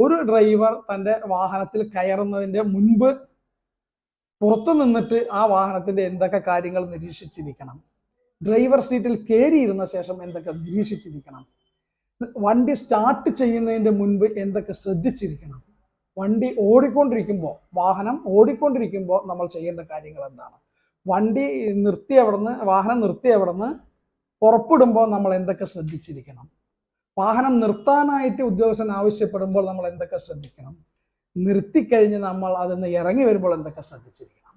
ഒരു ഡ്രൈവർ തന്റെ വാഹനത്തിൽ കയറുന്നതിന്റെ മുൻപ് പുറത്തു നിന്നിട്ട് ആ വാഹനത്തിന്റെ എന്തൊക്കെ കാര്യങ്ങൾ നിരീക്ഷിച്ചിരിക്കണം? ഡ്രൈവർ സീറ്റിൽ കയറിയിരുന്ന ശേഷം എന്തൊക്കെ നിരീക്ഷിച്ചിരിക്കണം? വണ്ടി സ്റ്റാർട്ട് ചെയ്യുന്നതിന്റെ മുൻപ് എന്തൊക്കെ ശ്രദ്ധിച്ചിരിക്കണം? വണ്ടി ഓടിക്കൊണ്ടിരിക്കുമ്പോൾ വാഹനം ഓടിക്കൊണ്ടിരിക്കുമ്പോൾ നമ്മൾ ചെയ്യേണ്ട കാര്യങ്ങൾ എന്താണ്? വണ്ടി നിർത്തി അവിടുന്ന് വാഹനം നിർത്തി അവിടുന്ന് പുറപ്പെടുമ്പോൾ നമ്മൾ എന്തൊക്കെ ശ്രദ്ധിച്ചിരിക്കണം? വാഹനം നിർത്താനായിട്ട് ഉദ്യോഗസ്ഥൻ ആവശ്യപ്പെടുമ്പോൾ നമ്മൾ എന്തൊക്കെ ശ്രദ്ധിക്കണം? നിർത്തിക്കഴിഞ്ഞ് നമ്മൾ അതിൽ നിന്ന് ഇറങ്ങി വരുമ്പോൾ എന്തൊക്കെ ശ്രദ്ധിച്ചിരിക്കണം?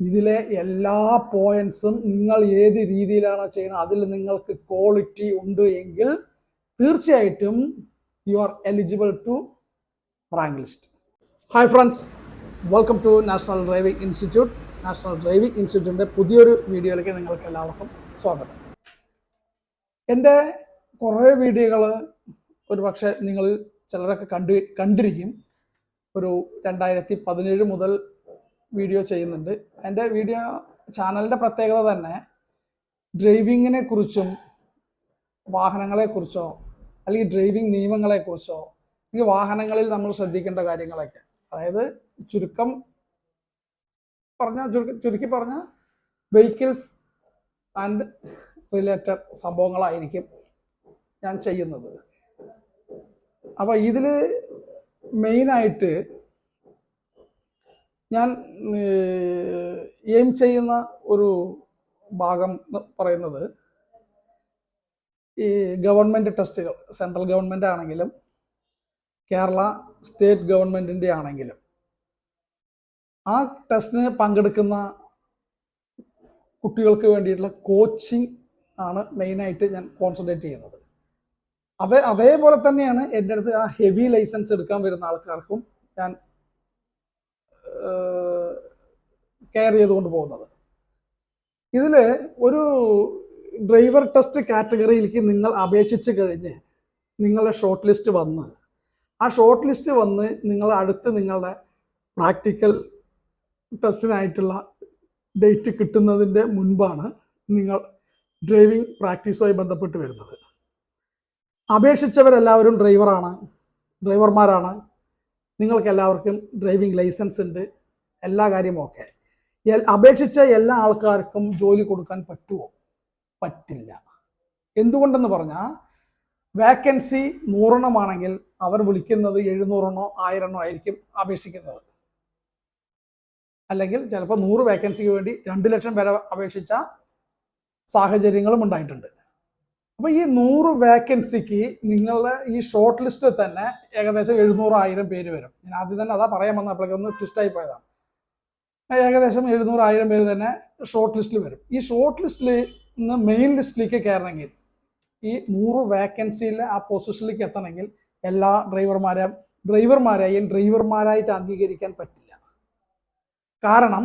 ഇതിലെ എല്ലാ പോയിന്റ്സും നിങ്ങൾ ഏത് രീതിയിലാണ് ചെയ്യുന്നത്? അതിൽ നിങ്ങൾക്ക് ക്വാളിറ്റി ഉണ്ട് എങ്കിൽ തീർച്ചയായിട്ടും you are eligible to rank list hi friends welcome to national driving institute national driving ഇൻസ്റ്റിറ്റ്യൂട്ടിന്റെ പുതിയൊരു വീഡിയോയിലേക്ക് നിങ്ങൾക്ക് എല്ലാവർക്കും സ്വാഗതം. എന്റെ കുറേ വീഡിയോകൾ ഒരു പക്ഷേ നിങ്ങൾ ചിലരൊക്കെ കണ്ടു കണ്ടിരിക്കും. ഒരു രണ്ടായിരത്തി പതിനേഴ് മുതൽ വീഡിയോ ചെയ്യുന്നുണ്ട്. എന്റെ വീഡിയോ ചാനലിന്റെ പ്രത്യേകത തന്നെ ഡ്രൈവിങ്ങിനെ കുറിച്ചും വാഹനങ്ങളെക്കുറിച്ചോ അല്ലെങ്കിൽ ഡ്രൈവിംഗ് നിയമങ്ങളെക്കുറിച്ചോ അല്ലെങ്കിൽ വാഹനങ്ങളിൽ നമ്മൾ ശ്രദ്ധിക്കേണ്ട കാര്യങ്ങളൊക്കെ. അതായത് ചുരുക്കം പറഞ്ഞ ചുരുക്കി പറഞ്ഞ വെഹിക്കിൾസ് ആൻഡ് റിലേറ്റഡ് സംഭവങ്ങളായിരിക്കും. ഞാൻ ചെയ്യുന്നത്. അപ്പോൾ ഇതിൽ മെയിനായിട്ട് ഞാൻ എയിം ചെയ്യുന്ന ഒരു ഭാഗം പറയുന്നത് ഈ ഗവൺമെന്റ് ടെസ്റ്റുകൾ സെൻട്രൽ ഗവൺമെന്റ് ആണെങ്കിലും കേരള സ്റ്റേറ്റ് ഗവൺമെന്റിന്റെ ആണെങ്കിലും ആ ടെസ്റ്റിന് പങ്കെടുക്കുന്ന കുട്ടികൾക്ക് വേണ്ടിയിട്ടുള്ള കോച്ചിങ് ആണ് മെയിനായിട്ട് ഞാൻ കോൺസെൻട്രേറ്റ് ചെയ്യുന്നത്. അതേ അതേപോലെ തന്നെയാണ് എന്റെ അടുത്ത് ആ ഹെവി ലൈസൻസ് എടുക്കാൻ വരുന്ന ആൾക്കാർക്കും ഞാൻ കെയർ ചെയ്തുകൊണ്ട് പോകുന്നത്. ഇതിൽ ഒരു ഡ്രൈവർ ടെസ്റ്റ് കാറ്റഗറിയിലേക്ക് നിങ്ങൾ അപേക്ഷിച്ച് കഴിഞ്ഞ് നിങ്ങളുടെ ഷോർട്ട് ലിസ്റ്റ് വന്ന് ആ ഷോർട്ട് ലിസ്റ്റ് വന്ന് നിങ്ങൾ അടുത്ത് നിങ്ങളുടെ പ്രാക്ടിക്കൽ ടെസ്റ്റിനായിട്ടുള്ള ഡേറ്റ് കിട്ടുന്നതിന്റെ മുൻപാണ് നിങ്ങൾ ഡ്രൈവിംഗ് പ്രാക്ടീസുമായി ബന്ധപ്പെട്ട് വരുന്നത്. അപേക്ഷിച്ചവരെല്ലാവരും ഡ്രൈവറാണ് ഡ്രൈവർമാരാണ്. നിങ്ങൾക്ക് എല്ലാവർക്കും ഡ്രൈവിംഗ് ലൈസൻസ് ഉണ്ട്. എല്ലാ കാര്യവും ഓക്കെ. അപേക്ഷിച്ച എല്ലാ ആൾക്കാർക്കും ജോലി കൊടുക്കാൻ പറ്റുമോ പറ്റില്ല. എന്തുകൊണ്ടെന്ന് പറഞ്ഞാൽ വാക്കൻസി നൂറെണ്ണമാണെങ്കിൽ അവർ വിളിക്കുന്നത് എഴുന്നൂറെണ്ണോ ആയിരെണ്ണോ ആയിരിക്കും അപേക്ഷിക്കുന്നത്. അല്ലെങ്കിൽ ചിലപ്പോൾ നൂറ് വേക്കൻസിക്ക് വേണ്ടി രണ്ട് ലക്ഷം വരെ അപേക്ഷിച്ച സാഹചര്യങ്ങളും ഉണ്ടായിട്ടുണ്ട്. അപ്പോൾ ഈ നൂറ് വേക്കൻസിക്ക് നിങ്ങളുടെ ഈ ഷോർട്ട് ലിസ്റ്റിൽ തന്നെ ഏകദേശം എഴുന്നൂറായിരം പേര് വരും. ഞാൻ ആദ്യം തന്നെ അതാ പറയാൻ വന്ന ഒന്ന് ട്വിസ്റ്റായി പോയതാണ് ഏകദേശം എഴുന്നൂറായിരം പേര് തന്നെ ഷോർട്ട് ലിസ്റ്റിൽ വരും. ഈ ഷോർട്ട് ലിസ്റ്റിൽ നിന്ന് മെയിൻ ലിസ്റ്റിലേക്ക് കയറണമെങ്കിൽ ഈ നൂറ് വേക്കൻസിയിലെ ആ പൊസിഷനിലേക്ക് എത്തണമെങ്കിൽ എല്ലാ ഡ്രൈവർമാരെയും ഡ്രൈവർമാരെയും ഡ്രൈവർമാരായിട്ട് അംഗീകരിക്കാൻ പറ്റില്ല. കാരണം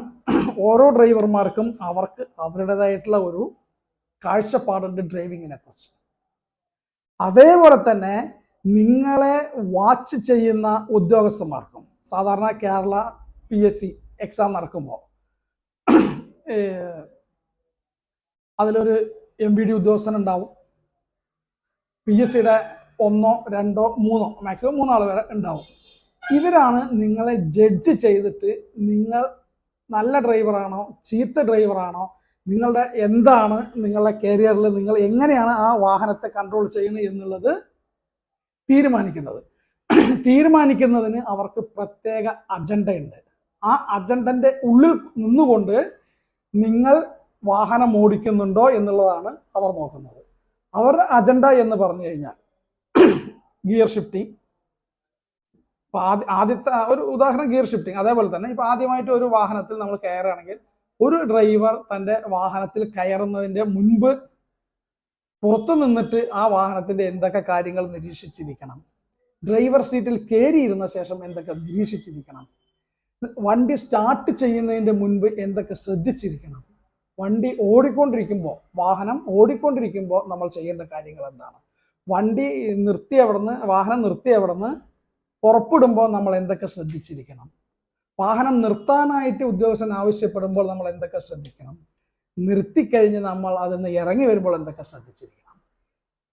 ഓരോ ഡ്രൈവർമാർക്കും അവർക്ക് അവരുടേതായിട്ടുള്ള ഒരു കാഴ്ചപ്പാടുണ്ട് ഡ്രൈവിങ്ങിനെ കുറിച്ച്. അതേപോലെ തന്നെ നിങ്ങളെ വാച്ച് ചെയ്യുന്ന ഉദ്യോഗസ്ഥന്മാർക്കും സാധാരണ Kerala P S C exam നടക്കുമ്പോൾ അതിലൊരു എം ബി ഡി ഉദ്യോഗസ്ഥൻ ഉണ്ടാവും പി എസ് സിയുടെ ഒന്നോ രണ്ടോ മൂന്നോ മാക്സിമം മൂന്നാൾ വരെ ഉണ്ടാവും. ഇവരാണ് നിങ്ങളെ ജഡ്ജ് ചെയ്തിട്ട് നിങ്ങൾ നല്ല ഡ്രൈവറാണോ ചീത്ത ഡ്രൈവറാണോ നിങ്ങളുടെ എന്താണ് നിങ്ങളുടെ കരിയറിൽ നിങ്ങൾ എങ്ങനെയാണ് ആ വാഹനത്തെ കൺട്രോൾ ചെയ്യുന്നത് എന്നുള്ളത് തീരുമാനിക്കുന്നത്. തീരുമാനിക്കുന്നതിന് അവർക്ക് പ്രത്യേക അജണ്ടയുണ്ട് ആ അജണ്ടന്റെ ഉള്ളിൽ നിന്നുകൊണ്ട് നിങ്ങൾ വാഹനം ഓടിക്കുന്നുണ്ടോ എന്നുള്ളതാണ് അവർ നോക്കുന്നത്. അവരുടെ അജണ്ട എന്ന് പറഞ്ഞു കഴിഞ്ഞാൽ ഗിയർ ഷിഫ്റ്റിംഗ് ഇപ്പം ആദ്യ ആദ്യത്തെ ഒരു ഉദാഹരണം ഗിയർ ഷിഫ്റ്റിംഗ് അതേപോലെ തന്നെ ഇപ്പൊ ആദ്യമായിട്ട് ഒരു വാഹനത്തിൽ നമ്മൾ കയറുകയാണെങ്കിൽ ഒരു ഡ്രൈവർ തന്റെ വാഹനത്തിൽ കയറുന്നതിന്റെ മുൻപ് പുറത്തു നിന്നിട്ട് ആ വാഹനത്തിന്റെ എന്തൊക്കെ കാര്യങ്ങൾ നിരീക്ഷിച്ചിരിക്കണം? ഡ്രൈവർ സീറ്റിൽ കയറിയിരുന്ന ശേഷം എന്തൊക്കെ നിരീക്ഷിച്ചിരിക്കണം? വണ്ടി സ്റ്റാർട്ട് ചെയ്യുന്നതിന്റെ മുൻപ് എന്തൊക്കെ ശ്രദ്ധിച്ചിരിക്കണം? വണ്ടി ഓടിക്കൊണ്ടിരിക്കുമ്പോൾ വാഹനം ഓടിക്കൊണ്ടിരിക്കുമ്പോൾ നമ്മൾ ചെയ്യേണ്ട കാര്യങ്ങൾ എന്താണ്? വണ്ടി നിർത്തി അവിടുന്ന് വാഹനം നിർത്തി അവിടുന്ന് പുറപ്പെടുമ്പോൾ നമ്മൾ എന്തൊക്കെ ശ്രദ്ധിച്ചിരിക്കണം? വാഹനം നിർത്താനായിട്ട് ഉദ്യോഗസ്ഥൻ ആവശ്യപ്പെടുമ്പോൾ നമ്മൾ എന്തൊക്കെ ശ്രദ്ധിക്കണം? നിർത്തിക്കഴിഞ്ഞ് നമ്മൾ അതിൽ നിന്ന് ഇറങ്ങി വരുമ്പോൾ എന്തൊക്കെ ശ്രദ്ധിച്ചിരിക്കണം?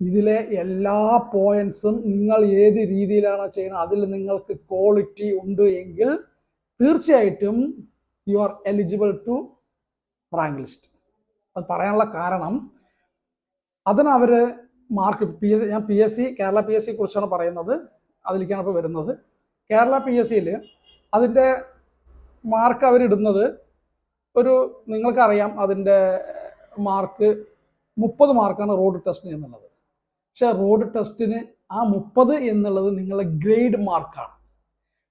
ഇതിലെ എല്ലാ പോയിന്റ്സും നിങ്ങൾ ഏത് രീതിയിലാണോ ചെയ്യുന്നത്? അതിൽ നിങ്ങൾക്ക് ക്വാളിറ്റി ഉണ്ട് എങ്കിൽ തീർച്ചയായിട്ടും you are eligible to rank list അത് പറയാനുള്ള കാരണം അതിന് അവർ മാർക്ക് പി എസ് ഞാൻ P S C Kerala P S C കുറിച്ചാണ് പറയുന്നത്. അതിലേക്കാണ് ഇപ്പോൾ വരുന്നത്. കേരള പി എസ് സിയിൽ അതിന്റെ മാർക്ക് അവരിടുന്നത് ഒരു നിങ്ങൾക്കറിയാം അതിന്റെ മാർക്ക് മുപ്പത് മാർക്കാണ് റോഡ് ടെസ്റ്റിന് എന്നുള്ളത്. പക്ഷേ റോഡ് ടെസ്റ്റിന് ആ മുപ്പത് എന്നുള്ളത് നിങ്ങളുടെ ഗ്രേഡ് മാർക്കാണ്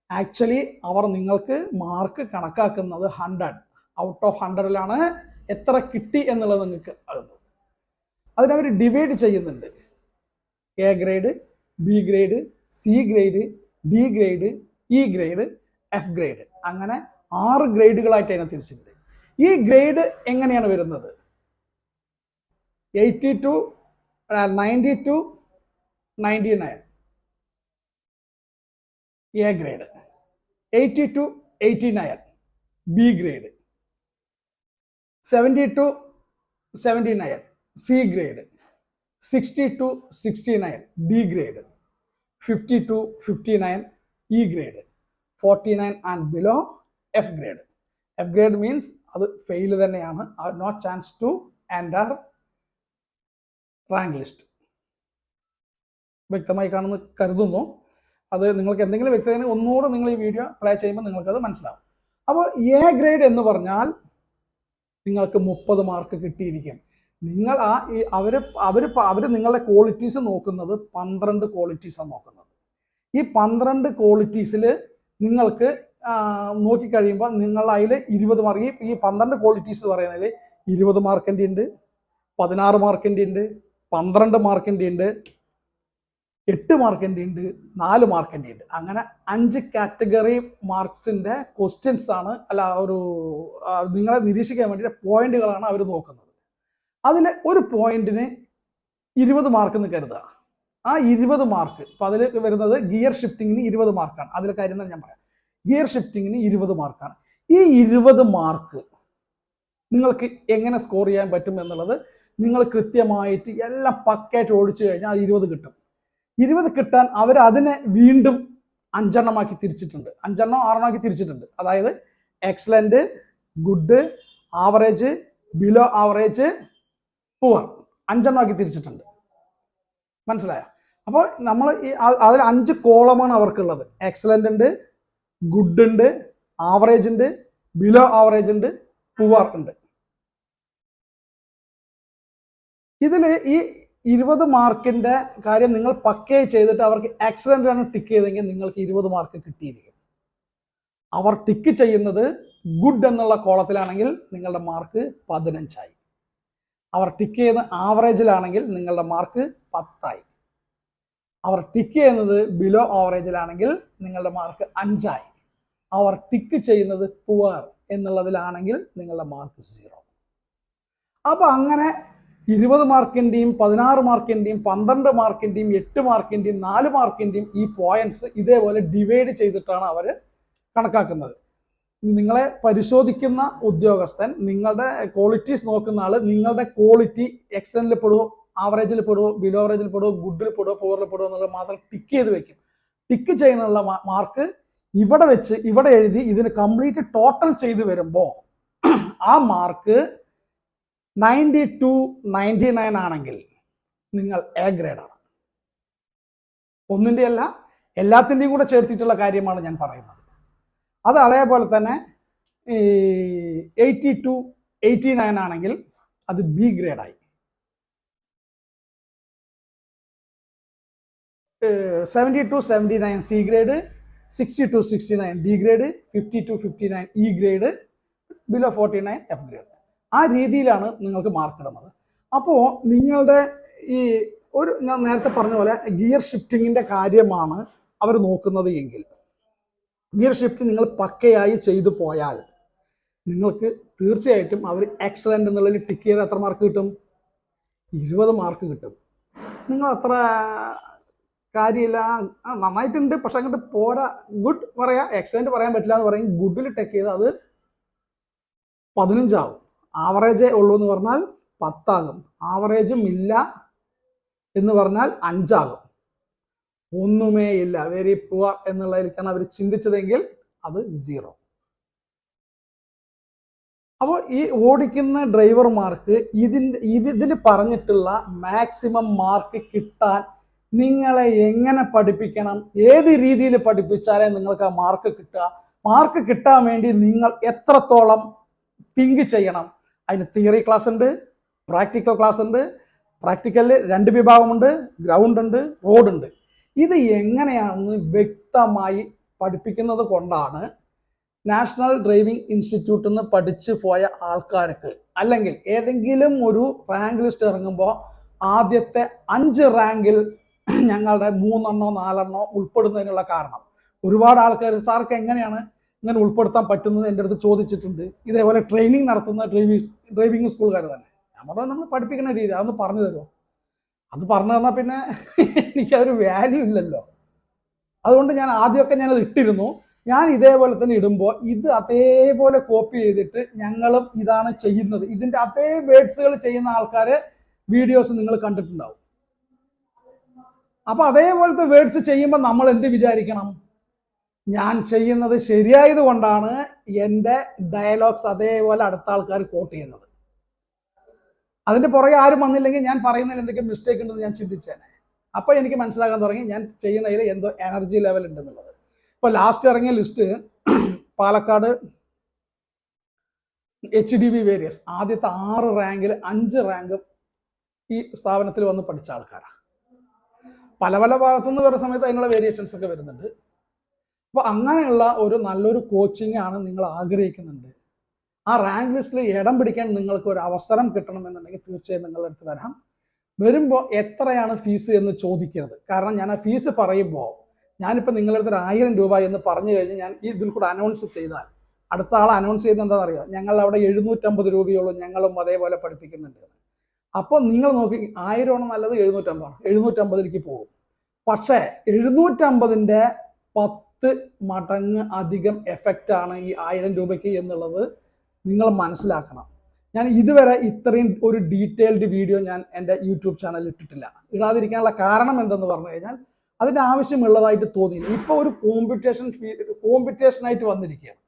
ആക്ച്വലി അവർ നിങ്ങൾക്ക് മാർക്ക് കണക്കാക്കുന്നത് ഹൺഡ്രഡ് ഔട്ട് ഓഫ് ഹൺഡ്രഡിലാണ് എത്ര കിട്ടി എന്നുള്ളത് നിങ്ങൾക്ക് അറിയുന്നത്. അതിനവർ ഡിവൈഡ് ചെയ്യുന്നുണ്ട്. A grade B grade C grade D grade E grade F grade അങ്ങനെ ആറ് ഗ്രേഡുകളായിട്ട് അതിനെ തിരിച്ചിട്ടുണ്ട്. ഈ ഗ്രേഡ് എങ്ങനെയാണ് വരുന്നത്? Eighty to ninety to ninety nine. A grade. Eighty to eighty nine. B grade. Seventy to seventy nine. C grade. Sixty to sixty nine. D grade. Fifty to fifty nine. E grade. Forty nine and below F grade F grade means അത് fail തന്നെയാണ്. No chance to enter rank list വ്യക്തമായി കാണുന്നു കരുതുന്നു. അത് നിങ്ങൾക്ക് എന്തെങ്കിലും വ്യക്തത ഒന്നുകൂടെ നിങ്ങൾ ഈ വീഡിയോ പ്ലേ ചെയ്യുമ്പോൾ നിങ്ങൾക്കത് മനസ്സിലാവും. അപ്പോൾ എ ഗ്രേഡ് എന്ന് പറഞ്ഞാൽ നിങ്ങൾക്ക് മുപ്പത് മാർക്ക് കിട്ടിയിരിക്കും. നിങ്ങൾ ആ ഈ അവർ അവർ അവർ നിങ്ങളുടെ ക്വാളിറ്റീസ് നോക്കുന്നത് പന്ത്രണ്ട് ക്വാളിറ്റീസാണ് നോക്കുന്നത്. ഈ പന്ത്രണ്ട് ക്വാളിറ്റീസിൽ നിങ്ങൾക്ക് നോക്കിക്കഴിയുമ്പോൾ നിങ്ങൾ അതിൽ ഇരുപത് മാർക്ക് ഈ പന്ത്രണ്ട് ക്വാളിറ്റീസ് പറയുന്നതിൽ ഇരുപത് മാർക്കിന്റെ ഉണ്ട് പതിനാറ് മാർക്കിന്റെ ഉണ്ട് പന്ത്രണ്ട് മാർക്കിന്റെ ഉണ്ട് എട്ട് മാർക്കിന്റെ ഉണ്ട് നാല് മാർക്കിന്റെ ഉണ്ട് അങ്ങനെ അഞ്ച് കാറ്റഗറി മാർക്സിന്റെ ക്വസ്റ്റ്യൻസ് ആണ് അല്ല ഒരു നിങ്ങളെ നിരീക്ഷിക്കാൻ വേണ്ടിയിട്ട് പോയിന്റുകളാണ് അവർ നോക്കുന്നത്. അതിൽ ഒരു പോയിന്റിന് ഇരുപത് മാർക്ക് എന്ന് കരുതുക. ആ ഇരുപത് മാർക്ക് ഇപ്പം അതിൽ വരുന്നത് ഗിയർ ഷിഫ്റ്റിങ്ങിന് ഇരുപത് മാർക്കാണ് അതിൽ കാര്യം ഞാൻ പറയാം. ഗിയർ ഷിഫ്റ്റിങ്ങിന് ഇരുപത് മാർക്കാണ്. ഈ ഇരുപത് മാർക്ക് നിങ്ങൾക്ക് എങ്ങനെ സ്കോർ ചെയ്യാൻ പറ്റും എന്നുള്ളത് നിങ്ങൾ കൃത്യമായിട്ട് എല്ലാം പക്കായിട്ട് ഓടിച്ചു കഴിഞ്ഞാൽ അത് ഇരുപത് കിട്ടും. ഇരുപത് കിട്ടാൻ അവർ അതിനെ വീണ്ടും അഞ്ചെണ്ണമാക്കി തിരിച്ചിട്ടുണ്ട്. അഞ്ചെണ്ണം ആറെണ്ണമാക്കി തിരിച്ചിട്ടുണ്ട്. അതായത് excellent good average below average poor അഞ്ചെണ്ണമാക്കി തിരിച്ചിട്ടുണ്ട്. മനസ്സിലായോ? അപ്പോൾ നമ്മൾ ഈ അതിൽ അഞ്ച് കോളമാണ് അവർക്കുള്ളത്. എക്സലന്റ് ഉണ്ട് ഗുഡ് ഉണ്ട് ആവറേജ് ഉണ്ട് ബിലോ ആവറേജ് ഉണ്ട് പുവർ ഉണ്ട്. ഇതിൽ ഈ ഇരുപത് മാർക്കിന്റെ കാര്യം നിങ്ങൾ പക്കേ ചെയ്തിട്ട് അവർക്ക് എക്സലന്റ് ആണ് ടിക്ക് ചെയ്തെങ്കിൽ നിങ്ങൾക്ക് ഇരുപത് മാർക്ക് കിട്ടിയിരിക്കും. അവർ ടിക്ക് ചെയ്യുന്നത് ഗുഡ് എന്നുള്ള കോളത്തിലാണെങ്കിൽ നിങ്ങളുടെ മാർക്ക് പതിനഞ്ചായി. അവർ ടിക്ക് ചെയ്യുന്ന ആവറേജിലാണെങ്കിൽ നിങ്ങളുടെ മാർക്ക് പത്തായി. അവർ ടിക്ക് ചെയ്യുന്നത് ബിലോ ആവറേജിലാണെങ്കിൽ നിങ്ങളുടെ മാർക്ക് അഞ്ചായി. അവർ ടിക്ക് ചെയ്യുന്നത് പുവർ എന്നുള്ളതിലാണെങ്കിൽ നിങ്ങളുടെ മാർക്ക് സീറോ അപ്പൊ അങ്ങനെ ഇരുപത് മാർക്കിന്റെയും പതിനാറ് മാർക്കിന്റെയും പന്ത്രണ്ട് മാർക്കിന്റെയും എട്ട് മാർക്കിന്റെയും നാല് മാർക്കിന്റെയും ഈ പോയിന്റ്സ് ഇതേപോലെ ഡിവൈഡ് ചെയ്തിട്ടാണ് അവർ കണക്കാക്കുന്നത്. നിങ്ങളെ പരിശോധിക്കുന്ന ഉദ്യോഗസ്ഥൻ നിങ്ങളുടെ ക്വാളിറ്റീസ് നോക്കുന്ന ആൾ നിങ്ങളുടെ ക്വാളിറ്റി എക്സ്റ്റൻഡിൽ പെടുവോ ആവറേജിൽ പെടുവോ ബിലോ ആവറേജിൽ പെടുവോ ഗുഡിൽ പെടുവോ പുവറിൽ പെടുവോ എന്നുള്ളത് മാത്രം ടിക്ക് ചെയ്ത് വെക്കും. ടിക്ക് ചെയ്യുന്നുള്ള മാർക്ക് ഇവിടെ വെച്ച് ഇവിടെ എഴുതി ഇതിന് കംപ്ലീറ്റ് ടോട്ടൽ ചെയ്ത് വരുമ്പോൾ ആ mark ninety to ninety nine ആണെങ്കിൽ നിങ്ങൾ എ ഗ്രേഡാണ് ഒന്നിന്റെ അല്ല എല്ലാത്തിന്റെയും കൂടെ ചേർത്തിട്ടുള്ള കാര്യമാണ് ഞാൻ പറയുന്നത്. അത് അതേപോലെ തന്നെ എയ്റ്റി ടു എയ്റ്റി നയൻ ആണെങ്കിൽ അത് B ഗ്രേഡായി seventy to seventy nine C grade sixty to sixty nine D grade fifty to fifty nine E grade below forty nine F grade ആ രീതിയിലാണ് നിങ്ങൾക്ക് മാർക്ക് ഇടുന്നത്. അപ്പോൾ നിങ്ങളുടെ ഈ ഒരു ഞാൻ നേരത്തെ പറഞ്ഞ പോലെ ഗിയർ ഷിഫ്റ്റിങ്ങിന്റെ കാര്യമാണ് അവർ നോക്കുന്നത് എങ്കിൽ ഗിയർ ഷിഫ്റ്റ് നിങ്ങൾ പക്കയായി ചെയ്തു പോയാൽ നിങ്ങൾക്ക് തീർച്ചയായിട്ടും അവർ എക്സലന്റ് എന്നുള്ളതിൽ ടിക്ക് ചെയ്ത് എത്ര മാർക്ക് കിട്ടും? ഇരുപത് മാർക്ക് കിട്ടും. നിങ്ങൾ അത്ര കാര്യമില്ല. നന്നായിട്ടുണ്ട്. പക്ഷെ അങ്ങോട്ട് പോരാ. ഗുഡ് പറയാം. എക്സലന്റ് പറയാൻ പറ്റില്ല എന്ന് പറയും. ഗുഡിൽ ടെക്ക് ചെയ്ത് അത് പതിനഞ്ചാവും. ആവറേജേ ഉള്ളൂ എന്ന് പറഞ്ഞാൽ പത്താകും. ആവറേജും ഇല്ല എന്ന് പറഞ്ഞാൽ അഞ്ചാകും. ഒന്നുമേ ഇല്ല. വെരി പുവർ എന്നുള്ളതിലേക്കാണ് അവർ ചിന്തിച്ചതെങ്കിൽ അത് സീറോ അപ്പോൾ ഈ ഓടിക്കുന്ന ഡ്രൈവർമാർക്ക് ഇതിന്റെ ഇതിൽ പറഞ്ഞിട്ടുള്ള മാക്സിമം മാർക്ക് കിട്ടാൻ നിങ്ങളെ എങ്ങനെ പഠിപ്പിക്കണം? ഏത് രീതിയിൽ പഠിപ്പിച്ചാലേ നിങ്ങൾക്ക് മാർക്ക് കിട്ടുക? മാർക്ക് കിട്ടാൻ വേണ്ടി നിങ്ങൾ എത്രത്തോളം തിങ്ക് ചെയ്യണം? അതിന് തിയറി ക്ലാസ് ഉണ്ട് പ്രാക്ടിക്കൽ ക്ലാസ് ഉണ്ട് പ്രാക്ടിക്കലിൽ രണ്ട് വിഭാഗമുണ്ട് ഗ്രൗണ്ട് ഉണ്ട് റോഡ് ഉണ്ട്. ഇത് എങ്ങനെയാണെന്ന് വ്യക്തമായി പഠിപ്പിക്കുന്നത് കൊണ്ടാണ് നാഷണൽ ഡ്രൈവിംഗ് ഇൻസ്റ്റിറ്റ്യൂട്ടിൽ നിന്ന് പഠിച്ചു പോയ ആൾക്കാർക്ക് അല്ലെങ്കിൽ ഏതെങ്കിലും ഒരു റാങ്ക് ലിസ്റ്റ് ഇറങ്ങുമ്പോൾ ആദ്യത്തെ അഞ്ച് റാങ്കിൽ ഞങ്ങളുടെ മൂന്നെണ്ണോ നാലെണ്ണോ ഉൾപ്പെടുന്നതിനുള്ള കാരണം. ഒരുപാട് ആൾക്കാർ സാർക്ക് എങ്ങനെയാണ് ഇങ്ങനെ ഉൾപ്പെടുത്താൻ പറ്റുന്നത്? എന്റെ അടുത്ത് ചോദിച്ചിട്ടുണ്ട്. ഇതേപോലെ ട്രെയിനിങ് നടത്തുന്ന ഡ്രൈവിംഗ് ഡ്രൈവിംഗ് സ്കൂളുകാർ തന്നെ. ഞാൻ പറഞ്ഞത് നമ്മൾ പഠിപ്പിക്കുന്ന രീതി അതൊന്ന് പറഞ്ഞു തരുമോ? അത് പറഞ്ഞു തന്നാൽ പിന്നെ എനിക്കതൊരു വാല്യൂ ഇല്ലല്ലോ. അതുകൊണ്ട് ഞാൻ ആദ്യമൊക്കെ ഞാനത് ഇട്ടിരുന്നു. ഞാൻ ഇതേപോലെ തന്നെ ഇടുമ്പോൾ ഇത് അതേപോലെ കോപ്പി ചെയ്തിട്ട് ഞങ്ങളും ഇതാണ് ചെയ്യുന്നത്. ഇതിന്റെ അതേ വേർഡ്സുകൾ ചെയ്യുന്ന ആൾക്കാരെ വീഡിയോസ് നിങ്ങൾ കണ്ടിട്ടുണ്ടാവും. അപ്പൊ അതേപോലത്തെ വേർഡ്സ് ചെയ്യുമ്പോൾ നമ്മൾ എന്ത് വിചാരിക്കണം? ഞാൻ ചെയ്യുന്നത് ശരിയായത് കൊണ്ടാണ് എന്റെ ഡയലോഗ്സ് അതേപോലെ അടുത്ത ആൾക്കാർ കോട്ട് ചെയ്യുന്നത്. അതിന്റെ പുറകെ ആരും വന്നില്ലെങ്കിൽ ഞാൻ പറയുന്നതിൽ എന്തൊക്കെ മിസ്റ്റേക്ക് ഉണ്ടെന്ന് ഞാൻ ചിന്തിച്ചേനെ. അപ്പോൾ എനിക്ക് മനസ്സിലാക്കാൻ തുടങ്ങി ഞാൻ ചെയ്യുന്നതിൽ എന്തോ എനർജി ലെവൽ ഉണ്ടെന്നുള്ളത്. ഇപ്പൊ ലാസ്റ്റ് ഇറങ്ങിയ list Palakkad H D B various ആദ്യത്തെ ആറ് റാങ്കിൽ അഞ്ച് റാങ്ക് ഈ സ്ഥാപനത്തിൽ വന്ന് പഠിച്ച ആൾക്കാരാണ് പല പല ഭാഗത്തുനിന്ന് വരുന്ന സമയത്ത് അതിനുള്ള വേരിയേഷൻസ് ഒക്കെ വരുന്നുണ്ട്. അപ്പോൾ അങ്ങനെയുള്ള ഒരു നല്ലൊരു കോച്ചിങ് ആണ് നിങ്ങൾ ആഗ്രഹിക്കുന്നുണ്ട്. ആ റാങ്ക് ലിസ്റ്റിൽ ഇടം പിടിക്കാൻ നിങ്ങൾക്ക് ഒരു അവസരം കിട്ടണമെന്നുണ്ടെങ്കിൽ തീർച്ചയായും നിങ്ങളുടെ അടുത്ത് വരാം. വരുമ്പോൾ എത്രയാണ് ഫീസ് എന്ന് ചോദിക്കരുത്. കാരണം ഞാൻ ആ ഫീസ് പറയുമ്പോൾ ഞാനിപ്പോൾ നിങ്ങളുടെ അടുത്ത് ഒരു ആയിരം രൂപ എന്ന് പറഞ്ഞു കഴിഞ്ഞ് ഞാൻ ഈ ഇതിൽ കൂടെ അനൗൺസ് ചെയ്താൽ അടുത്ത ആൾ അനൗൺസ് ചെയ്യുന്നത് എന്താണെന്നറിയോ? ഞങ്ങൾ അവിടെ എഴുന്നൂറ്റമ്പത് രൂപയുള്ളൂ ഞങ്ങളും അതേപോലെ പഠിപ്പിക്കുന്നുണ്ട് അപ്പോൾ നിങ്ങൾ നോക്കി ആയിരമാണ് നല്ലത് എഴുന്നൂറ്റമ്പതാണ്. എഴുന്നൂറ്റമ്പതിലേക്ക് പോകും. പക്ഷേ എഴുന്നൂറ്റമ്പതിന്റെ പത്ത് മടങ്ങ് അധികം എഫക്റ്റ് ആണ് ഈ ആയിരം രൂപയ്ക്ക് എന്നുള്ളത് നിങ്ങൾ മനസ്സിലാക്കണം. ഞാൻ ഇതുവരെ ഇത്രയും ഒരു ഡീറ്റെയിൽഡ് വീഡിയോ ഞാൻ എന്റെ യൂട്യൂബ് ചാനലിൽ ഇട്ടിട്ടില്ല. ഇടാതിരിക്കാനുള്ള കാരണം എന്തെന്ന് പറഞ്ഞു കഴിഞ്ഞാൽ അതിന്റെ ആവശ്യമുള്ളതായിട്ട് തോന്നിയില്ല. ഇപ്പോൾ ഒരു കോമ്പറ്റീഷൻ കോമ്പറ്റീഷനായിട്ട് വന്നിരിക്കുകയാണ്.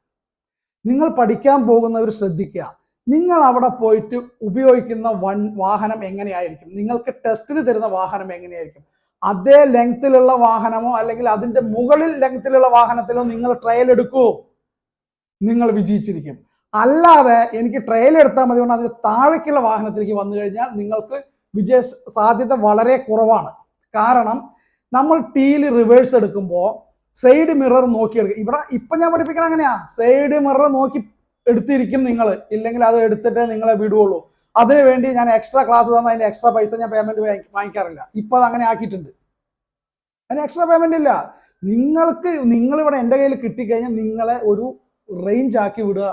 നിങ്ങൾ പഠിക്കാൻ പോകുന്നവർ ശ്രദ്ധിക്കുക. നിങ്ങൾ അവിടെ പോയിട്ട് ഉപയോഗിക്കുന്ന വൺ വാഹനം എങ്ങനെയായിരിക്കും? നിങ്ങൾക്ക് ടെസ്റ്റിന് തരുന്ന വാഹനം എങ്ങനെയായിരിക്കും? അതേ ലെങ്ത്തിലുള്ള വാഹനമോ അല്ലെങ്കിൽ അതിന്റെ മുകളിൽ ലെങ്ത്തിലുള്ള വാഹനത്തിലോ നിങ്ങൾ ട്രയൽ എടുക്കൂ. നിങ്ങൾ വിജയിച്ചിരിക്കും. അല്ലാതെ എനിക്ക് ട്രയൽ എടുത്താൽ മതി കൊണ്ട് അതിന് താഴേക്കുള്ള വാഹനത്തിലേക്ക് വന്നു കഴിഞ്ഞാൽ നിങ്ങൾക്ക് വിജയ സാധ്യത വളരെ കുറവാണ്. കാരണം നമ്മൾ ടീയിൽ റിവേഴ്സ് എടുക്കുമ്പോൾ സൈഡ് മിറർ നോക്കിയെടുക്കുക. ഇവിടെ ഇപ്പം ഞാൻ പഠിപ്പിക്കണം അങ്ങനെയാ. സൈഡ് മിറർ നോക്കി എടുത്തിരിക്കും നിങ്ങൾ ഇല്ലെങ്കിൽ അത് എടുത്തിട്ടേ നിങ്ങളെ വിടുകയുള്ളൂ അതിനു വേണ്ടി ഞാൻ എക്സ്ട്രാ ക്ലാസ് തന്ന അതിന്റെ എക്സ്ട്രാ പൈസ ഞാൻ പേയ്മെന്റ് വാങ്ങിക്കാറില്ല. ഇപ്പൊ അത് അങ്ങനെ ആക്കിയിട്ടുണ്ട്. അതിന് എക്സ്ട്രാ പേയ്മെന്റ് ഇല്ല. നിങ്ങൾക്ക് നിങ്ങൾ ഇവിടെ എന്റെ കയ്യിൽ കിട്ടിക്കഴിഞ്ഞാൽ നിങ്ങളെ ഒരു റേഞ്ച് ആക്കി വിടുക.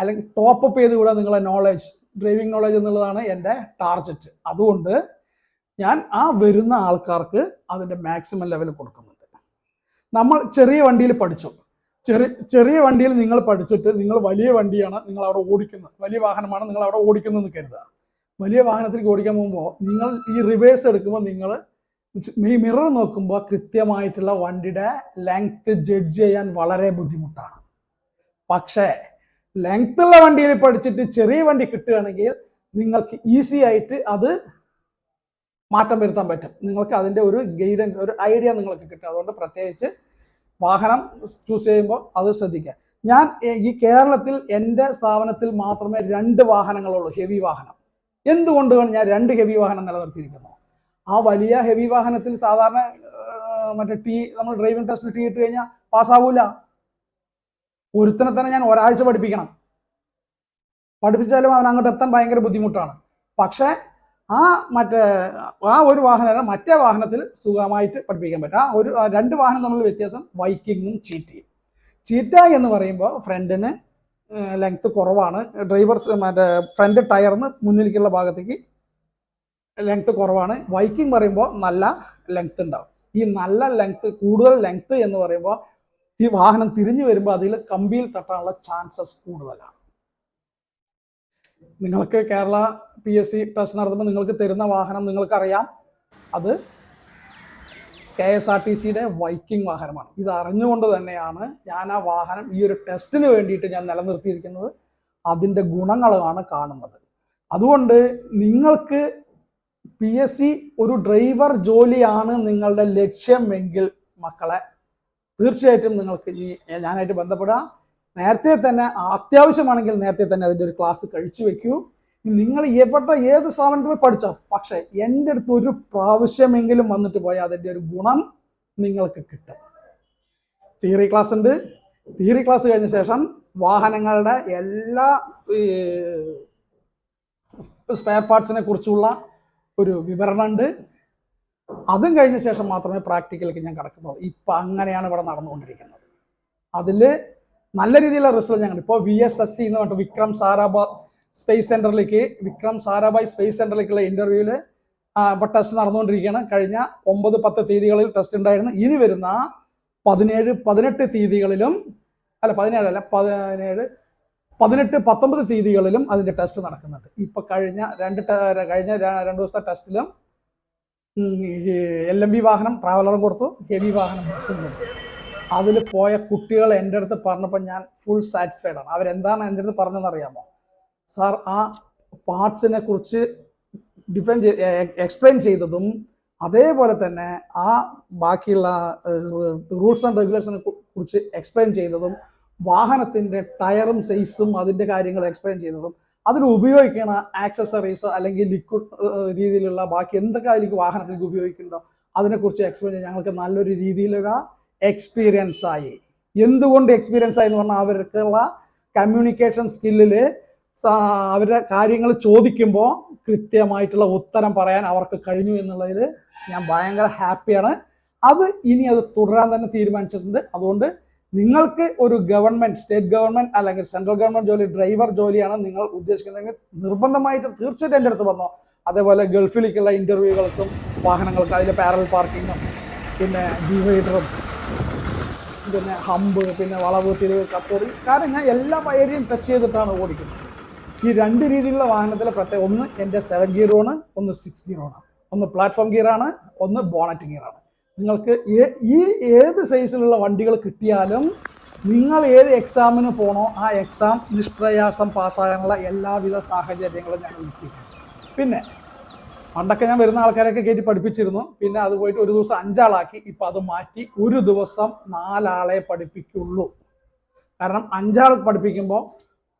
അല്ലെങ്കിൽ ടോപ്പ് അപ്പ് ചെയ്ത് വിടുക നിങ്ങളെ നോളജ് ഡ്രൈവിംഗ് നോളജ് എന്നുള്ളതാണ് എന്റെ ടാർജറ്റ് അതുകൊണ്ട് ഞാൻ ആ വരുന്ന ആൾക്കാർക്ക് അതിന്റെ മാക്സിമം ലെവൽ കൊടുക്കുന്നുണ്ട്. നമ്മൾ ചെറിയ വണ്ടിയിൽ പഠിച്ചു. ചെറിയ ചെറിയ വണ്ടിയിൽ നിങ്ങൾ പഠിച്ചിട്ട് നിങ്ങൾ വലിയ വണ്ടിയാണ് നിങ്ങൾ അവിടെ ഓടിക്കുന്നത്. വലിയ വാഹനമാണ് നിങ്ങൾ അവിടെ ഓടിക്കുന്നതെന്ന് കരുതുക. വലിയ വാഹനത്തിലേക്ക് ഓടിക്കാൻ പോകുമ്പോൾ നിങ്ങൾ ഈ റിവേഴ്സ് എടുക്കുമ്പോൾ നിങ്ങൾ ഈ മിറർ നോക്കുമ്പോൾ കൃത്യമായിട്ടുള്ള വണ്ടിയുടെ ലെങ്ത് ജഡ്ജ് ചെയ്യാൻ വളരെ ബുദ്ധിമുട്ടാണ്. പക്ഷേ ലെങ്ത് ഉള്ള വണ്ടിയിൽ പഠിച്ചിട്ട് ചെറിയ വണ്ടി കിട്ടുകയാണെങ്കിൽ നിങ്ങൾക്ക് ഈസി ആയിട്ട് അത് മാറ്റം വരുത്താൻ പറ്റും. നിങ്ങൾക്ക് അതിന്റെ ഒരു ഗൈഡൻസ് ഒരു ഐഡിയ നിങ്ങൾക്ക് കിട്ടും. അതുകൊണ്ട് പ്രത്യേകിച്ച് വാഹനം ചൂസ് ചെയ്യുമ്പോൾ അത് ശ്രദ്ധിക്കുക ഞാൻ ഈ കേരളത്തിൽ എന്റെ സ്ഥാപനത്തിൽ മാത്രമേ രണ്ട് വാഹനങ്ങളുള്ളൂ ഹെവി വാഹനം. എന്തുകൊണ്ടാണ് ഞാൻ രണ്ട് ഹെവി വാഹനം നിലനിർത്തിയിരിക്കുന്നു? ആ വലിയ ഹെവി വാഹനത്തിൽ സാധാരണ മറ്റേ ടീ നമ്മൾ ഡ്രൈവിംഗ് ടെസ്റ്റ് ടീ ഇട്ട് കഴിഞ്ഞാൽ പാസ്സാവൂല ഒരുത്തനെ തന്നെ ഞാൻ ഒരാഴ്ച പഠിപ്പിക്കണം. പഠിപ്പിച്ചാലും അവൻ അങ്ങോട്ട് എത്താൻ ഭയങ്കര ബുദ്ധിമുട്ടാണ്. പക്ഷേ ആ മറ്റേ ആ ഒരു വാഹനം മറ്റേ വാഹനത്തിൽ സുഖമായിട്ട് പഠിപ്പിക്കാൻ പറ്റും. ആ ഒരു രണ്ട് വാഹനം തമ്മിൽ വ്യത്യാസം വൈക്കിങ്ങും ചീറ്റയും. ചീറ്റ എന്ന് പറയുമ്പോൾ ഫ്രണ്ടിന് ലെങ്ത് കുറവാണ്. ഡ്രൈവർ മറ്റേ ഫ്രണ്ട് ടയറിന് മുന്നിലേക്കുള്ള ഭാഗത്തേക്ക് ലെങ്ത് കുറവാണ്. വൈക്കിംഗ് പറയുമ്പോൾ നല്ല ലെങ്ത് ഉണ്ടാവും. ഈ നല്ല ലെങ്ത് കൂടുതൽ ലെങ്ത് എന്ന് പറയുമ്പോൾ ഈ വാഹനം തിരിഞ്ഞു വരുമ്പോൾ അതിൽ കമ്പിയിൽ തട്ടാനുള്ള ചാൻസസ് കൂടുതലാണ്. നിങ്ങൾക്ക് Kerala P S C test നടത്തുമ്പോൾ നിങ്ങൾക്ക് തരുന്ന വാഹനം നിങ്ങൾക്കറിയാം. അത് കെ എസ് ആർ ടി സിയുടെ വൈക്കിംഗ് വാഹനമാണ്. ഇത് അറിഞ്ഞുകൊണ്ട് തന്നെയാണ് ഞാൻ ആ വാഹനം ഈ ഒരു ടെസ്റ്റിന് വേണ്ടിയിട്ട് ഞാൻ നിലനിർത്തിയിരിക്കുന്നത്. അതിന്റെ ഗുണങ്ങളാണ് കാണുന്നത്. അതുകൊണ്ട് നിങ്ങൾക്ക് പി എസ് സി ഒരു ഡ്രൈവർ ജോലിയാണ് നിങ്ങളുടെ ലക്ഷ്യമെങ്കിൽ മക്കളെ തീർച്ചയായിട്ടും നിങ്ങൾക്ക് ഈ ഞാനായിട്ട് ബന്ധപ്പെടുക നേരത്തെ തന്നെ അത്യാവശ്യമാണെങ്കിൽ നേരത്തെ തന്നെ അതിന്റെ ഒരു ക്ലാസ് കഴിച്ചു വെക്കൂ. നിങ്ങൾ എവിടെ ഏത് സ്ഥാപനത്തിൽ പഠിച്ചോ പക്ഷേ എന്റെ അടുത്ത് ഒരു പ്രാവശ്യമെങ്കിലും വന്നിട്ട് പോയാൽ അതിന്റെ ഒരു ഗുണം നിങ്ങൾക്ക് കിട്ടും. തിയറി ക്ലാസ് ഉണ്ട്. തിയറി ക്ലാസ് കഴിഞ്ഞ ശേഷം വാഹനങ്ങളുടെ എല്ലാ സ്പെയർ പാർട്സിനെ കുറിച്ചുള്ള ഒരു വിവരണം ഉണ്ട്. അതും കഴിഞ്ഞ ശേഷം മാത്രമേ പ്രാക്ടിക്കലേക്ക് ഞാൻ കടക്കുന്നുള്ളൂ. ഇപ്പം അങ്ങനെയാണ് ഇവിടെ നടന്നുകൊണ്ടിരിക്കുന്നത്. അതിൽ നല്ല രീതിയിലുള്ള റിസൾട്ട് ഞങ്ങൾ ഇപ്പോൾ വി എസ് എസ് സി എന്ന് പറഞ്ഞിട്ട് വിക്രം സാരാഭായ് സ്പേസ് സെന്ററിലേക്ക് വിക്രം സാരാഭായ് സ്പേസ് സെന്ററിലേക്കുള്ള ഇന്റർവ്യൂവിൽ ഇപ്പോൾ ടെസ്റ്റ് നടന്നുകൊണ്ടിരിക്കുകയാണ്. കഴിഞ്ഞ ഒമ്പത് പത്ത് തീയതികളിൽ ടെസ്റ്റ് ഉണ്ടായിരുന്നു. ഇനി വരുന്ന പതിനേഴ് പതിനെട്ട് തീയതികളിലും അല്ല പതിനേഴല്ല പതിനേഴ് പതിനെട്ട് പത്തൊമ്പത് തീയതികളിലും അതിന്റെ ടെസ്റ്റ് നടക്കുന്നുണ്ട്. ഇപ്പോൾ കഴിഞ്ഞ രണ്ട് കഴിഞ്ഞ രണ്ട് ദിവസത്തെ ടെസ്റ്റിലും എൽ എം വി വാഹനം ട്രാവലറും കൊടുത്തു. ഹെവി വാഹനം ബസ്സും കൊടുത്തു. അതിൽ പോയ കുട്ടികൾ എന്റെ അടുത്ത് പറഞ്ഞപ്പോൾ ഞാൻ ഫുൾ സാറ്റിസ്ഫൈഡ് ആണ്. അവരെന്താണ് എന്റെ അടുത്ത് പറഞ്ഞതെന്ന് അറിയാമോ? സാർ ആ പാർട്സിനെ കുറിച്ച് ഡിഫൈൻ എക്സ്പ്ലെയിൻ ചെയ്തതും അതേപോലെ തന്നെ ആ ബാക്കിയുള്ള റൂൾസ് ആൻഡ് റെഗുലേഷനെ കുറിച്ച് എക്സ്പ്ലെയിൻ ചെയ്തതും വാഹനത്തിന്റെ ടയറും സൈസും അതിന്റെ കാര്യങ്ങൾ എക്സ്പ്ലെയിൻ ചെയ്തതും അതിൽ ഉപയോഗിക്കുന്ന ആക്സസറീസ് അല്ലെങ്കിൽ ലിക്വിഡ് രീതിയിലുള്ള ബാക്കി എന്തൊക്കെ അതിലേക്ക് വാഹനത്തിലേക്ക് ഉപയോഗിക്കുന്നുണ്ടോ അതിനെക്കുറിച്ച് എക്സ്പ്ലെയിൻ ചെയ്ത് ഞങ്ങൾക്ക് നല്ലൊരു രീതിയിലുള്ള എക്സ്പീരിയൻസ് ആയി. എന്തുകൊണ്ട് എക്സ്പീരിയൻസ് ആയി എന്ന് പറഞ്ഞാൽ അവർക്കുള്ള കമ്മ്യൂണിക്കേഷൻ സ്കില്ലിൽ അവരുടെ കാര്യങ്ങൾ ചോദിക്കുമ്പോൾ കൃത്യമായിട്ടുള്ള ഉത്തരം പറയാൻ അവർക്ക് കഴിഞ്ഞു എന്നുള്ളതിൽ ഞാൻ ഭയങ്കര ഹാപ്പിയാണ് അത് ഇനി അത് തുടരാൻ തന്നെ തീരുമാനിച്ചിട്ടുണ്ട്. അതുകൊണ്ട് നിങ്ങൾക്ക് ഒരു ഗവൺമെന്റ് സ്റ്റേറ്റ് ഗവൺമെന്റ് അല്ലെങ്കിൽ സെൻട്രൽ ഗവൺമെന്റ് ജോലി ഡ്രൈവർ ജോലിയാണ് നിങ്ങൾ ഉദ്ദേശിക്കുന്നതെങ്കിൽ നിർബന്ധമായിട്ട് തീർച്ചയായിട്ടും എന്റെ അടുത്ത് വന്നോ. അതേപോലെ ഗൾഫിലേക്കുള്ള ഇന്റർവ്യൂകൾക്കും വാഹനങ്ങൾക്കും അതിലെ പാരൽ പാർക്കിങ്ങും പിന്നെ ഡിവൈഡറും പിന്നെ ഹമ്പ് പിന്നെ വളവ് തിരിവ് കത്തോറി കാരണം ഞാൻ എല്ലാ ഏരിയയും ടച്ച് ചെയ്തിട്ടാണ് ഓടിക്കുന്നത്. ഈ രണ്ട് രീതിയിലുള്ള വാഹനത്തിലെ പ്രത്യേകം ഒന്ന് എന്റെ സെവൻ ഗിയറാണ് ഒന്ന് സിക്സ് ഗിയറാണ് ഒന്ന് പ്ലാറ്റ്ഫോം ഗിയറാണ് ഒന്ന് ബോണറ്റ് ഗിയറാണ് നിങ്ങൾക്ക് ഈ ഏത് സൈസിലുള്ള വണ്ടികൾ കിട്ടിയാലും നിങ്ങൾ ഏത് എക്സാമിന് പോണോ ആ എക്സാം നിഷ്പ്രയാസം പാസ്സാകാനുള്ള എല്ലാവിധ സാഹചര്യങ്ങളും ഞാൻ ഒരുക്കിയിട്ടുണ്ട്. പിന്നെ പണ്ടൊക്കെ ഞാൻ വരുന്ന ആൾക്കാരൊക്കെ കയറ്റി പഠിപ്പിച്ചിരുന്നു. പിന്നെ അത് പോയിട്ട് ഒരു ദിവസം അഞ്ചാളാക്കി. ഇപ്പം അത് മാറ്റി ഒരു ദിവസം നാലാളെ പഠിപ്പിക്കുള്ളൂ. കാരണം അഞ്ചാൾ പഠിപ്പിക്കുമ്പോൾ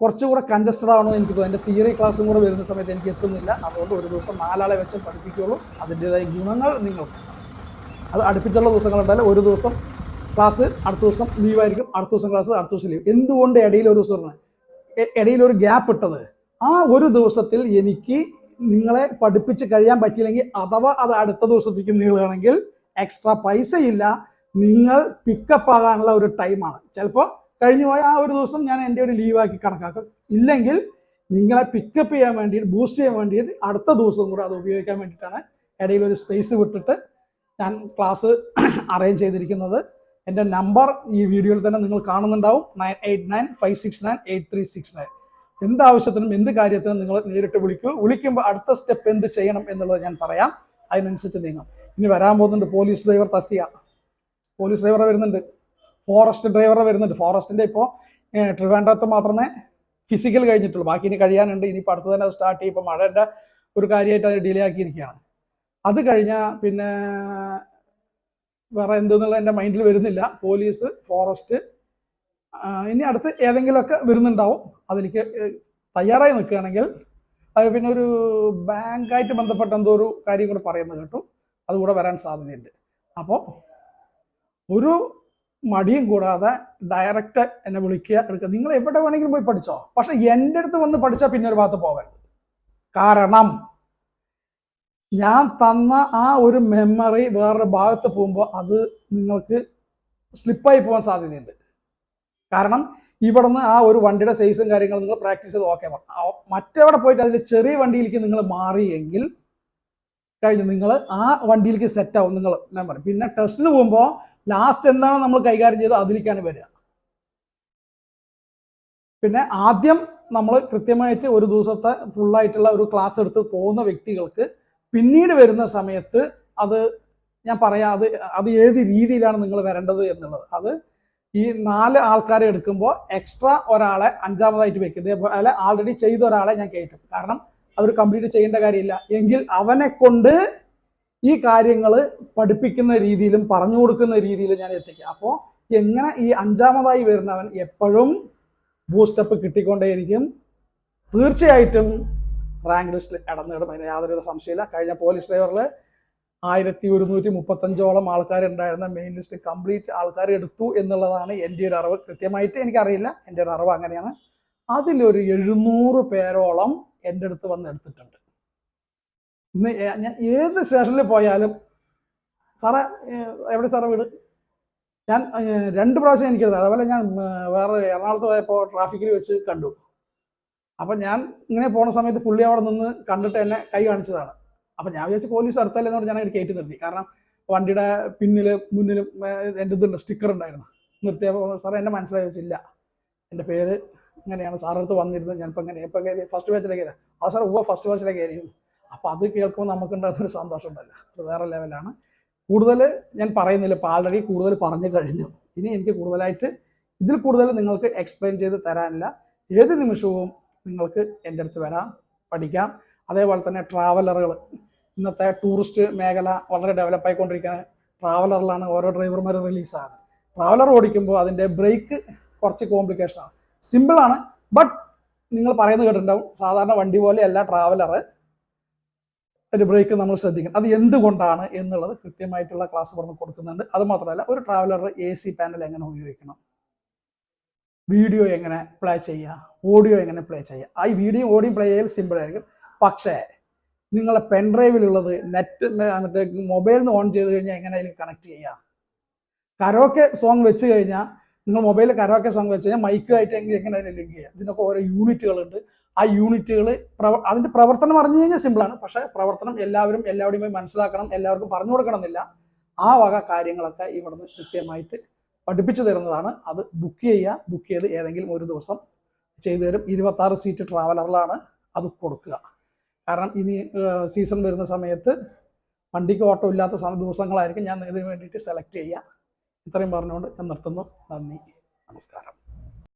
കുറച്ചുകൂടെ കൺജസ്റ്റഡ് ആവണമെന്ന് എനിക്ക് തോന്നുന്നു. എന്റെ തിയറി ക്ലാസ്സും കൂടെ വരുന്ന സമയത്ത് എനിക്ക് എത്തുന്നില്ല. അതുകൊണ്ട് ഒരു ദിവസം നാലാളെ വെച്ച് പഠിപ്പിക്കുള്ളൂ. അതിന്റെതായ ഗുണങ്ങൾ നിങ്ങൾക്ക്. അത് അടുപ്പിച്ചുള്ള ദിവസങ്ങളുണ്ടായാലും ഒരു ദിവസം ക്ലാസ് അടുത്ത ദിവസം ലീവായിരിക്കും അടുത്ത ദിവസം ക്ലാസ് അടുത്ത ദിവസം ലീവ് എന്തുകൊണ്ട് ഇടയിൽ ഒരു ദിവസം ഇടയിൽ ഒരു ഗ്യാപ്പ് ഇട്ടത്? ആ ഒരു ദിവസത്തിൽ എനിക്ക് നിങ്ങളെ പഠിപ്പിച്ച് കഴിയാൻ പറ്റിയില്ലെങ്കിൽ അഥവാ അത് അടുത്ത ദിവസത്തേക്ക് നീളുകയാണെങ്കിൽ എക്സ്ട്രാ പൈസ ഇല്ല നിങ്ങൾ പിക്കപ്പ് ആകാനുള്ള ഒരു ടൈമാണ് ചിലപ്പോൾ കഴിഞ്ഞു പോയ ആ ഒരു ദിവസം ഞാൻ എന്റെ ഒരു ലീവാക്കി കണക്കാക്കും. ഇല്ലെങ്കിൽ നിങ്ങളെ പിക്കപ്പ് ചെയ്യാൻ വേണ്ടിയിട്ട് ബൂസ്റ്റ് ചെയ്യാൻ വേണ്ടിയിട്ട് അടുത്ത ദിവസം കൂടെ അത് ഉപയോഗിക്കാൻ വേണ്ടിയിട്ടാണ് ഇടയിൽ ഒരു സ്പേസ് വിട്ടിട്ട് ഞാൻ ക്ലാസ് അറേഞ്ച് ചെയ്തിരിക്കുന്നത്. എന്റെ നമ്പർ ഈ വീഡിയോയിൽ തന്നെ നിങ്ങൾ കാണുന്നുണ്ടാവും. Nine eight nine five six nine eight three six nine എന്ത് ആവശ്യത്തിനും എന്ത് കാര്യത്തിനും നിങ്ങൾ നേരിട്ട് വിളിക്കൂ. വിളിക്കുമ്പോൾ അടുത്ത സ്റ്റെപ്പ് എന്ത് ചെയ്യണം എന്നുള്ളത് ഞാൻ പറയാം. അതിനനുസരിച്ച് നീങ്ങാം. ഇനി വരാൻ പോകുന്നുണ്ട് പോലീസ് ഡ്രൈവർ തസ്തിക. പോലീസ് ഡ്രൈവർ വരുന്നുണ്ട്. ഫോറസ്റ്റ് ഡ്രൈവർ വരുന്നുണ്ട്. ഫോറസ്റ്റിന്റെ ഇപ്പോൾ ട്രിവാൻഡ്രത്ത് മാത്രമേ ഫിസിക്കൽ കഴിഞ്ഞിട്ടുള്ളൂ. ബാക്കി ഇനി കഴിയാനുണ്ട്. ഇനിയിപ്പോൾ അടുത്ത് തന്നെ സ്റ്റാർട്ട് ചെയ്യും. ഇപ്പോൾ മഴയുടെ ഒരു കാര്യമായിട്ട് അത് ഡിലേ ആക്കിയിരിക്കുകയാണ്. അത് കഴിഞ്ഞാൽ പിന്നെ വേറെ എന്തെന്നുള്ള എന്റെ മൈൻഡിൽ വരുന്നില്ല. പോലീസ് ഫോറസ്റ്റ് ഇനി അടുത്ത് ഏതെങ്കിലുമൊക്കെ വരുന്നുണ്ടാവും. അതിലേക്ക് തയ്യാറായി നിൽക്കുകയാണെങ്കിൽ അത് പിന്നെ ഒരു ബാങ്കായിട്ട് ബന്ധപ്പെട്ട എന്തോ ഒരു കാര്യം കൂടെ പറയുന്നത് കേട്ടു. അതുകൂടെ വരാൻ സാധ്യതയുണ്ട്. അപ്പോൾ ഒരു മടിയും കൂടാതെ ഡയറക്റ്റ് എന്നെ വിളിക്കുക എടുക്കുക. നിങ്ങൾ എവിടെ വേണമെങ്കിലും പോയി പഠിച്ചോ. പക്ഷെ എന്റെ അടുത്ത് വന്ന് പഠിച്ചാൽ പിന്നെ ഒരു ഭാഗത്ത് പോകരുത് കാരണം ഞാൻ തന്ന ആ ഒരു മെമ്മറി വേറൊരു ഭാഗത്ത് പോകുമ്പോൾ അത് നിങ്ങൾക്ക് സ്ലിപ്പായി പോകാൻ സാധ്യതയുണ്ട്. കാരണം ഇവിടുന്ന് ആ ഒരു വണ്ടിയുടെ സൈസും കാര്യങ്ങളും നിങ്ങൾ പ്രാക്ടീസ് ചെയ്ത് ഓക്കെ മറ്റെവിടെ പോയിട്ട് അതിൽ ചെറിയ വണ്ടിയിലേക്ക് നിങ്ങൾ മാറിയെങ്കിൽ കഴിഞ്ഞു. നിങ്ങൾ ആ വണ്ടിയിലേക്ക് സെറ്റ് ആവും നിങ്ങൾ. ഞാൻ പറയും. പിന്നെ ടെസ്റ്റിന് പോകുമ്പോൾ ലാസ്റ്റ് എന്താണോ നമ്മൾ കൈകാര്യം ചെയ്തത് അതിലേക്കാണ് വരിക. പിന്നെ ആദ്യം നമ്മൾ കൃത്യമായിട്ട് ഒരു ദിവസത്തെ ഫുള്ളായിട്ടുള്ള ഒരു ക്ലാസ് എടുത്ത് പോകുന്ന വ്യക്തികൾക്ക് പിന്നീട് വരുന്ന സമയത്ത് അത് ഞാൻ പറയാം അത് അത് ഏത് രീതിയിലാണ് നിങ്ങൾ വരേണ്ടത് എന്നുള്ളത്. അത് ഈ നാല് ആൾക്കാരെ എടുക്കുമ്പോൾ എക്സ്ട്രാ ഒരാളെ അഞ്ചാമതായിട്ട് വെക്കും. ഇതേപോലെ ആൾറെഡി ചെയ്ത ഒരാളെ ഞാൻ കയറ്റും. കാരണം അവർ കംപ്ലീറ്റ് ചെയ്യേണ്ട കാര്യമില്ല. എങ്കിൽ അവനെ കൊണ്ട് ഈ കാര്യങ്ങൾ പഠിപ്പിക്കുന്ന രീതിയിലും പറഞ്ഞു കൊടുക്കുന്ന രീതിയിലും ഞാൻ എത്തിക്കും. അപ്പോൾ എങ്ങനെ ഈ അഞ്ചാമതായി വരുന്നവൻ എപ്പോഴും ബൂസ്റ്റപ്പ് കിട്ടിക്കൊണ്ടേയിരിക്കും. തീർച്ചയായിട്ടും റാങ്ക് ലിസ്റ്റിൽ ഇടം നേടും അതിന് യാതൊരു സംശയമില്ല കഴിഞ്ഞ പോലീസ് ഡ്രൈവറിൽ ആയിരത്തി ഒരുന്നൂറ്റി മുപ്പത്തഞ്ചോളം ആൾക്കാരുണ്ടായിരുന്ന മെയിൻ ലിസ്റ്റ് കംപ്ലീറ്റ് ആൾക്കാർ എടുത്തു എന്നുള്ളതാണ് എന്റെ ഒരു അറിവ്. കൃത്യമായിട്ട് എനിക്കറിയില്ല. എന്റെ ഒരു അറിവ് അങ്ങനെയാണ്. അതിലൊരു എഴുന്നൂറ് പേരോളം എന്റെ അടുത്ത് വന്ന് എടുത്തിട്ടുണ്ട്. ഇന്ന് ഞാൻ ഏത് സ്റ്റേഷനിൽ പോയാലും സാറേ എവിടെ സാറേ വീട്? ഞാൻ രണ്ട് പ്രാവശ്യം എനിക്കെടുത്തത് അതുപോലെ ഞാൻ വേറെ എറണാകുളത്ത് പോയപ്പോൾ ട്രാഫിക്കിൽ വെച്ച് കണ്ടു. അപ്പം ഞാൻ ഇങ്ങനെ പോണ സമയത്ത് പുള്ളി അവിടെ നിന്ന് കണ്ടിട്ട് എന്നെ കൈ കാണിച്ചതാണ്. അപ്പം ഞാൻ വിചാരിച്ചു പോലീസ് അടുത്തല്ലേ എന്ന് പറഞ്ഞ് ഞാൻ കയറ്റി നിർത്തി. കാരണം വണ്ടിയുടെ പിന്നിൽ മുന്നിലും എന്റെ ഇതുണ്ട് സ്റ്റിക്കർ ഉണ്ടായിരുന്നു. നിർത്തിയപ്പോൾ സാറേ എന്നെ മനസ്സിലായി വെച്ചില്ല എന്റെ പേര് ഇങ്ങനെയാണ്. സാറടുത്ത് വന്നിരുന്നത് ഞാനിപ്പോൾ ഇങ്ങനെ ഇപ്പം കയറി ഫസ്റ്റ് ബാച്ചിലേക്ക് കയറി. ആ സാർ ഉവ ഫസ്റ്റ് ബാച്ചിലേക്ക് കയറിയത് അപ്പോൾ അത് കേൾക്കുമ്പോൾ നമുക്കുണ്ടാകുന്നൊരു സന്തോഷം ഉണ്ടല്ലോ. അത് വേറെ ലെവലാണ് കൂടുതൽ ഞാൻ പറയുന്നില്ല. ഇപ്പോൾ ആൾറെഡി കൂടുതൽ പറഞ്ഞു കഴിഞ്ഞു. ഇനി എനിക്ക് കൂടുതലായിട്ട് ഇതിൽ കൂടുതൽ നിങ്ങൾക്ക് എക്സ്പ്ലെയിൻ ചെയ്ത് തരാനില്ല. ഏത് നിമിഷവും നിങ്ങൾക്ക് എന്റെ അടുത്ത് വരാം പഠിക്കാം. അതേപോലെ തന്നെ ട്രാവലറുകൾ ഇന്നത്തെ ടൂറിസ്റ്റ് മേഖല വളരെ ഡെവലപ്പ് ആയിക്കൊണ്ടിരിക്കുന്ന ട്രാവലറിലാണ് ഓരോ ഡ്രൈവർമാർ റിലീസാകുന്നത് ട്രാവലർ ഓടിക്കുമ്പോൾ അതിന്റെ ബ്രേക്ക് കുറച്ച് കോംപ്ലിക്കേഷനാണ് സിമ്പിളാണ് ബട്ട് നിങ്ങൾ പറയുന്നത് കേട്ടിട്ടുണ്ടാവും. സാധാരണ വണ്ടി പോലെയല്ല ട്രാവലർ ഒരു ബ്രേക്ക് നമ്മൾ ശ്രദ്ധിക്കണം. അത് എന്തുകൊണ്ടാണ് എന്നുള്ളത് കൃത്യമായിട്ടുള്ള ക്ലാസ് പറഞ്ഞ് കൊടുക്കുന്നുണ്ട്. അത് മാത്രമല്ല ഒരു ട്രാവലർ എ സി പാനൽ എങ്ങനെ ഉപയോഗിക്കണം? വീഡിയോ എങ്ങനെ പ്ലേ ചെയ്യുക? ഓഡിയോ എങ്ങനെ പ്ലേ ചെയ്യുക? ആ വീഡിയോ ഓഡിയോ പ്ലേ ചെയ്യൽ സിമ്പിൾ ആയിരിക്കും. പക്ഷേ നിങ്ങളെ പെൻഡ്രൈവിലുള്ളത് നെറ്റ് മറ്റേ മൊബൈലിൽ നിന്ന് ഓൺ ചെയ്ത് കഴിഞ്ഞാൽ എങ്ങനെ അതിൽ കണക്ട് ചെയ്യുക കരോക്കെ സോങ് വെച്ച് കഴിഞ്ഞാൽ നിങ്ങൾ മൊബൈലിൽ കരോക്കെ സോങ് വെച്ച് കഴിഞ്ഞാൽ മൈക്കുമായിട്ട് എങ്ങനെ എങ്ങനെ അതിനെ ലിങ്ക് ചെയ്യുക ഇതിനൊക്കെ ഓരോ യൂണിറ്റുകളുണ്ട് ആ യൂണിറ്റുകൾ പ്രവ അതിന്റെ പ്രവർത്തനം അറിഞ്ഞു കഴിഞ്ഞാൽ സിമ്പിളാണ് പക്ഷേ പ്രവർത്തനം എല്ലാവരും എല്ലാവരുടെയും പോയി മനസ്സിലാക്കണം എല്ലാവർക്കും പറഞ്ഞു കൊടുക്കണം എന്നില്ല ആ വക കാര്യങ്ങളൊക്കെ ഇവിടുന്ന് കൃത്യമായിട്ട് പഠിപ്പിച്ചു തരുന്നതാണ്. അത് ബുക്ക് ചെയ്യുക ബുക്ക് ചെയ്ത് ഏതെങ്കിലും ഒരു ദിവസം ചെയ്തു തരും. ഇരുപത്താറ് സീറ്റ് ട്രാവലറിലാണ് അത് കൊടുക്കുക. കാരണം ഇനി സീസൺ വരുന്ന സമയത്ത് വണ്ടിക്ക് ഓട്ടോ ഇല്ലാത്ത ദിവസങ്ങളായിരിക്കും ഞാൻ ഇതിന് വേണ്ടിയിട്ട് സെലക്ട് ചെയ്യുക ഇത്രയും പറഞ്ഞുകൊണ്ട് ഞാൻ നിർത്തുന്നു. നന്ദി. നമസ്കാരം.